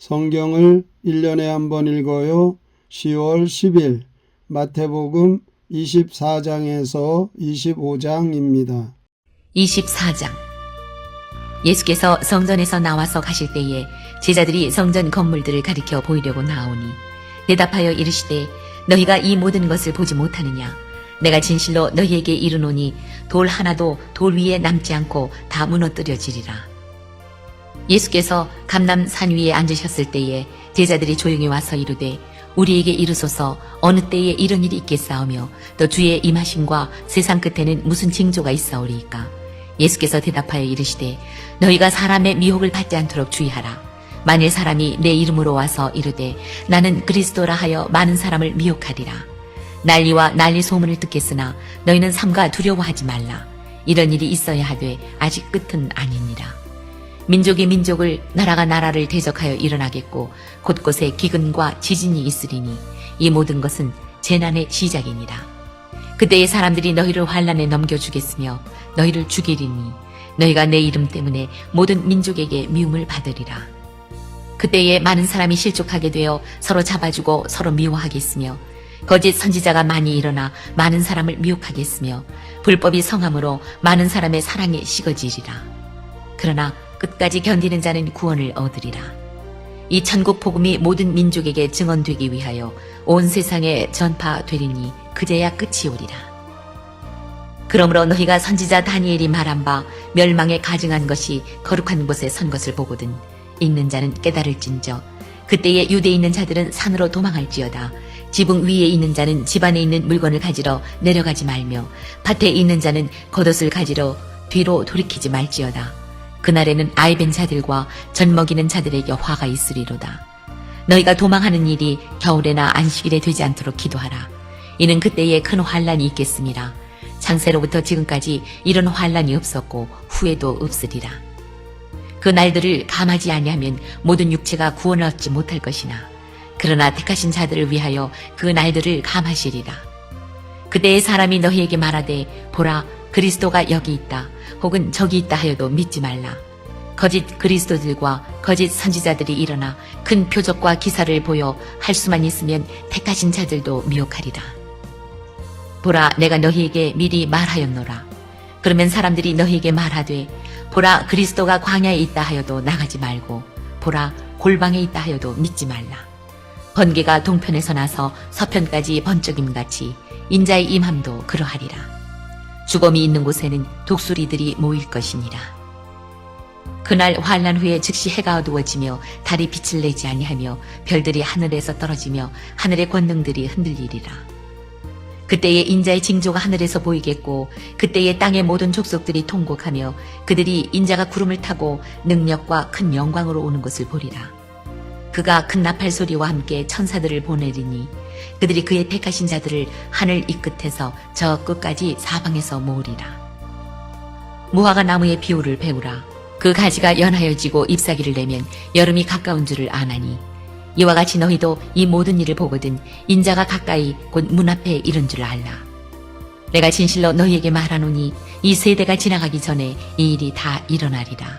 성경을 1년에 한 번 읽어요. 10월 10일 마태복음 24장에서 25장입니다. 24장 예수께서 성전에서 나와서 가실 때에 제자들이 성전 건물들을 가리켜 보이려고 나오니 대답하여 이르시되 너희가 이 모든 것을 보지 못하느냐 내가 진실로 너희에게 이르노니 돌 하나도 돌 위에 남지 않고 다 무너뜨려지리라 예수께서 감남산 위에 앉으셨을 때에 제자들이 조용히 와서 이르되 우리에게 이르소서 어느 때에 이런 일이 있겠사오며 또 주의 임하심과 세상 끝에는 무슨 징조가 있사오리이까? 예수께서 대답하여 이르시되 너희가 사람의 미혹을 받지 않도록 주의하라. 만일 사람이 내 이름으로 와서 이르되 나는 그리스도라 하여 많은 사람을 미혹하리라. 난리와 난리 소문을 듣겠으나 너희는 삼가 두려워하지 말라. 이런 일이 있어야 하되 아직 끝은 아니니라 민족이 민족을 나라가 나라를 대적하여 일어나겠고 곳곳에 기근과 지진이 있으리니 이 모든 것은 재난의 시작이니라. 그때의 사람들이 너희를 환란에 넘겨주겠으며 너희를 죽이리니 너희가 내 이름 때문에 모든 민족에게 미움을 받으리라. 그때에 많은 사람이 실족하게 되어 서로 잡아주고 서로 미워하겠으며 거짓 선지자가 많이 일어나 많은 사람을 미혹하겠으며 불법이 성함으로 많은 사람의 사랑에 식어지리라. 그러나 끝까지 견디는 자는 구원을 얻으리라. 이 천국 복음이 모든 민족에게 증언되기 위하여 온 세상에 전파되리니 그제야 끝이 오리라. 그러므로 너희가 선지자 다니엘이 말한 바 멸망에 가증한 것이 거룩한 곳에 선 것을 보거든 읽는 자는 깨달을진저 그때에 유대에 있는 자들은 산으로 도망할지어다 지붕 위에 있는 자는 집안에 있는 물건을 가지러 내려가지 말며 밭에 있는 자는 겉옷을 가지러 뒤로 돌이키지 말지어다 그날에는 아이벤 자들과 젖먹이는 자들에게 화가 있으리로다. 너희가 도망하는 일이 겨울에나 안식일에 되지 않도록 기도하라. 이는 그때에 큰 환란이 있겠습니다. 창세로부터 지금까지 이런 환란이 없었고 후에도 없으리라. 그 날들을 감하지 아니하면 모든 육체가 구원을 얻지 못할 것이나 그러나 택하신 자들을 위하여 그 날들을 감하시리라. 그때의 사람이 너희에게 말하되 보라 그리스도가 여기 있다. 혹은 저기 있다 하여도 믿지 말라. 거짓 그리스도들과 거짓 선지자들이 일어나 큰 표적과 기사를 보여 할 수만 있으면 택하신 자들도 미혹하리라. 보라, 내가 너희에게 미리 말하였노라. 그러면 사람들이 너희에게 말하되, 보라, 그리스도가 광야에 있다 하여도 나가지 말고, 보라, 골방에 있다 하여도 믿지 말라. 번개가 동편에서 나서 서편까지 번쩍임 같이 인자의 임함도 그러하리라. 주검이 있는 곳에는 독수리들이 모일 것이니라. 그날 환란 후에 즉시 해가 어두워지며 달이 빛을 내지 아니하며 별들이 하늘에서 떨어지며 하늘의 권능들이 흔들리리라. 그때에 인자의 징조가 하늘에서 보이겠고 그때에 땅의 모든 족속들이 통곡하며 그들이 인자가 구름을 타고 능력과 큰 영광으로 오는 것을 보리라. 그가 큰 나팔 소리와 함께 천사들을 보내리니 그들이 그의 택하신 자들을 하늘 이 끝에서 저 끝까지 사방에서 모으리라. 무화과 나무의 비율을 배우라. 그 가지가 연하여지고 잎사귀를 내면 여름이 가까운 줄을 아나니 이와 같이 너희도 이 모든 일을 보거든 인자가 가까이 곧 문 앞에 이른 줄 알라. 내가 진실로 너희에게 말하노니 이 세대가 지나가기 전에 이 일이 다 일어나리라.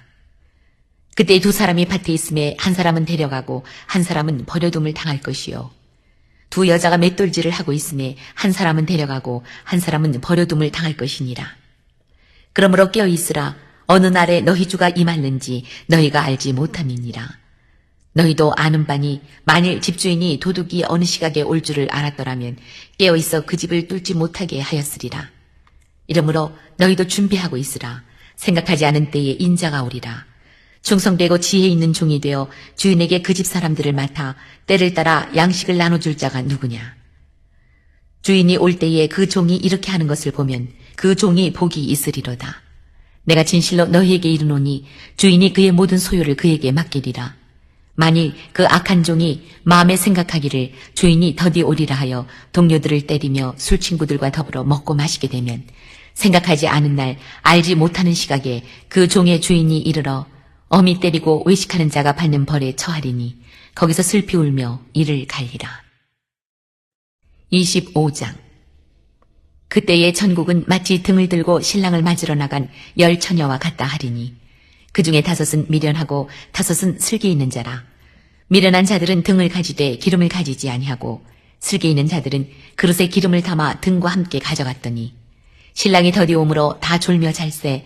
그때 두 사람이 밭에 있음에 한 사람은 데려가고 한 사람은 버려둠을 당할 것이요. 두 여자가 맷돌질을 하고 있음에 한 사람은 데려가고 한 사람은 버려둠을 당할 것이니라. 그러므로 깨어 있으라 어느 날에 너희 주가 임하는지 너희가 알지 못함이니라. 너희도 아는 바니 만일 집주인이 도둑이 어느 시각에 올 줄을 알았더라면 깨어 있어 그 집을 뚫지 못하게 하였으리라. 이러므로 너희도 준비하고 있으라. 생각하지 않은 때에 인자가 오리라. 충성되고 지혜 있는 종이 되어 주인에게 그 집 사람들을 맡아 때를 따라 양식을 나눠줄 자가 누구냐? 주인이 올 때에 그 종이 이렇게 하는 것을 보면 그 종이 복이 있으리로다. 내가 진실로 너희에게 이르노니 주인이 그의 모든 소유를 그에게 맡기리라. 만일 그 악한 종이 마음에 생각하기를 주인이 더디 오리라 하여 동료들을 때리며 술 친구들과 더불어 먹고 마시게 되면 생각하지 않은 날 알지 못하는 시각에 그 종의 주인이 이르러 어미 때리고 외식하는 자가 받는 벌에 처하리니 거기서 슬피 울며 이를 갈리라. 25장 그때의 천국은 마치 등을 들고 신랑을 맞으러 나간 열 처녀와 같다 하리니 그 중에 다섯은 미련하고 다섯은 슬기 있는 자라 미련한 자들은 등을 가지되 기름을 가지지 아니하고 슬기 있는 자들은 그릇에 기름을 담아 등과 함께 가져갔더니 신랑이 더디 오므로 다 졸며 잘세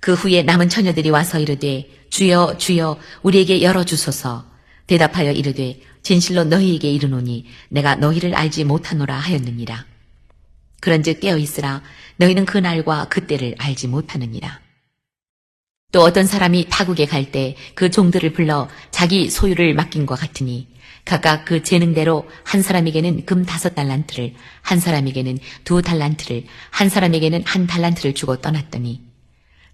그 후에 남은 처녀들이 와서 이르되 주여 주여 우리에게 열어주소서. 대답하여 이르되 진실로 너희에게 이르노니 내가 너희를 알지 못하노라 하였느니라. 그런즉 깨어 있으라. 너희는 그 날과 그 때를 알지 못하느니라. 또 어떤 사람이 타국에 갈 때 그 종들을 불러 자기 소유를 맡긴 것 같으니 각각 그 재능대로 한 사람에게는 금 다섯 달란트를 한 사람에게는 두 달란트를 한 사람에게는 한 달란트를 주고 떠났더니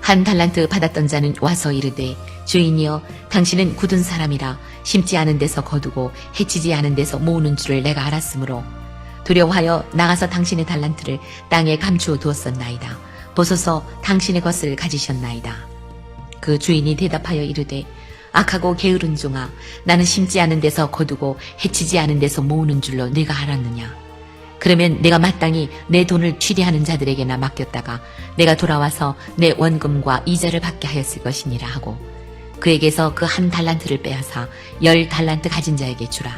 한 달란트 받았던 자는 와서 이르되 주인이여 당신은 굳은 사람이라 심지 않은 데서 거두고 해치지 않은 데서 모으는 줄을 내가 알았으므로 두려워하여 나가서 당신의 달란트를 땅에 감추어 두었었나이다. 보소서 당신의 것을 가지셨나이다. 그 주인이 대답하여 이르되 악하고 게으른 종아 나는 심지 않은 데서 거두고 해치지 않은 데서 모으는 줄로 네가 알았느냐. 그러면 내가 마땅히 내 돈을 취리하는 자들에게나 맡겼다가 내가 돌아와서 내 원금과 이자를 받게 하였을 것이니라 하고 그에게서 그 한 달란트를 빼앗아 열 달란트 가진 자에게 주라.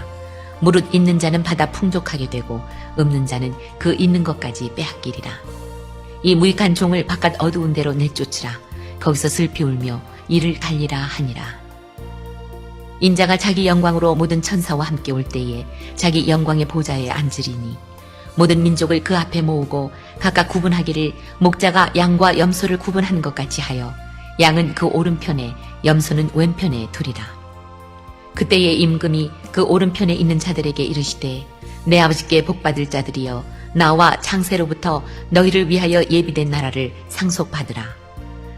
무릇 있는 자는 받아 풍족하게 되고 없는 자는 그 있는 것까지 빼앗기리라. 이 무익한 종을 바깥 어두운 데로 내쫓으라. 거기서 슬피 울며 이를 갈리라 하니라. 인자가 자기 영광으로 모든 천사와 함께 올 때에 자기 영광의 보좌에 앉으리니 모든 민족을 그 앞에 모으고 각각 구분하기를 목자가 양과 염소를 구분하는 것 같이 하여 양은 그 오른편에 염소는 왼편에 두리라. 그때의 임금이 그 오른편에 있는 자들에게 이르시되 내 아버지께 복받을 자들이여 나와 창세로부터 너희를 위하여 예비된 나라를 상속받으라.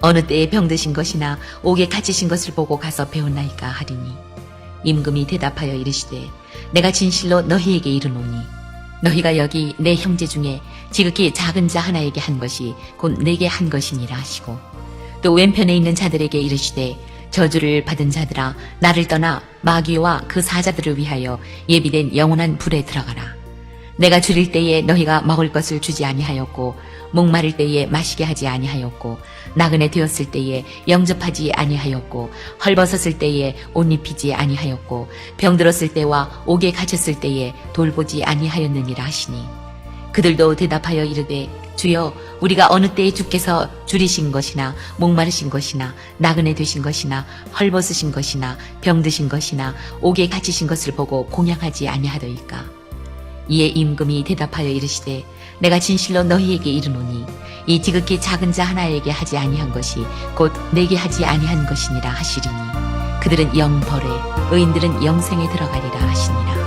어느 때에 병드신 것이나 옥에 갇히신 것을 보고 가서 배웠나이까 하리니 임금이 대답하여 이르시되 내가 진실로 너희에게 이르노니 너희가 여기 내 형제 중에 지극히 작은 자 하나에게 한 것이 곧 내게 한 것이니라 하시고 또 왼편에 있는 자들에게 이르시되 저주를 받은 자들아 나를 떠나 마귀와 그 사자들을 위하여 예비된 영원한 불에 들어가라 내가 줄일 때에 너희가 먹을 것을 주지 아니하였고 목마를 때에 마시게 하지 아니하였고 나그네 되었을 때에 영접하지 아니하였고 헐벗었을 때에 옷 입히지 아니하였고 병들었을 때와 옥에 갇혔을 때에 돌보지 아니하였느니라 하시니. 그들도 대답하여 이르되 주여 우리가 어느 때에 주께서 줄이신 것이나 목마르신 것이나 나그네 되신 것이나 헐벗으신 것이나 병드신 것이나 옥에 갇히신 것을 보고 공양하지 아니하더이까 이에 임금이 대답하여 이르시되 내가 진실로 너희에게 이르노니 이 지극히 작은 자 하나에게 하지 아니한 것이 곧 내게 하지 아니한 것이니라 하시리니 그들은 영벌에 의인들은 영생에 들어가리라 하시니라